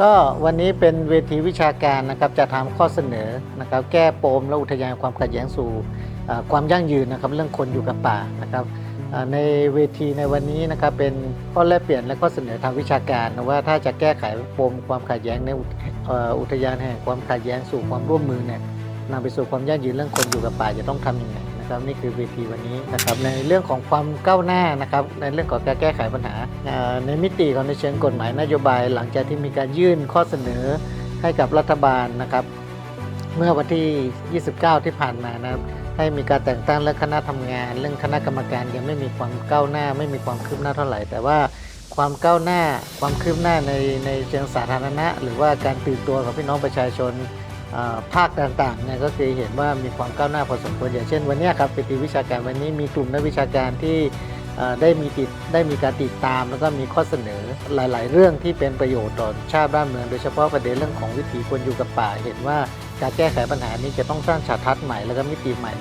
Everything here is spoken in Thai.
ก็วันนี้เป็นเวทีวิชาการนะครับจะทำข้อเสนอนะครับแก้ปมและอุทยานความขัดแย้งสู่ความยั่งยืนนะครับเรื่องคนอยู่กับป่านะครับในเวทีในวันนี้นะครับเป็นข้อแลกเปลี่ยนและข้อเสนอทางวิชาการนะว่าถ้าจะแก้ไขปมความขัดแย้งในอุทยานแห่งความขัดแย้งสู่ความร่วมมือเนี่ยนำไปสู่ความยั่งยืนเรื่องคนอยู่กับป่าจะต้องทำยังไง นะครับนี่คือเวทีวันนี้นะครับในเรื่องของความก้าวหน้านะครับในเรื่องของการแก้ไขปัญหา ในมิติของในเชิงกฎหมายนโยบาย หลังจากที่มีการยื่นข้อเสนอให้กับรัฐบาลนะครับเมื่อวันที่ 29 ที่ผ่านมานะครับให้มีการแต่งตั้งและคณะทำงาน เรื่องคณะกรรมการยังไม่มีความก้าวหน้า ไม่มีความคืบหน้าเท่าไหร่ แต่ว่าความก้าวหน้าความคืบหน้าในในเชิงสาธารณะ หรือว่าการตื่นตัวของพี่น้องประชาชน ภาคต่างๆเนี่ยก็คือเห็นว่ามีความก้าวหน้าพอสมควรอย่างเช่นวันนี้ครับเวทีวิชาการวันนี้มีกลุ่มนักวิชาการที่ได้มีติดได้มีการติดตามแล้วก็มีข้อเสนอหลาย ๆ เรื่องที่เป็นประโยชน์ต่อชาติบ้านเมืองโดยเฉพาะประเด็นเรื่องของวิถีคนอยู่กับป่า เห็นว่าการแก้ไขปัญหานี้จะต้องสร้างฉากทัศน์ใหม่แล้วก็มิติใหม่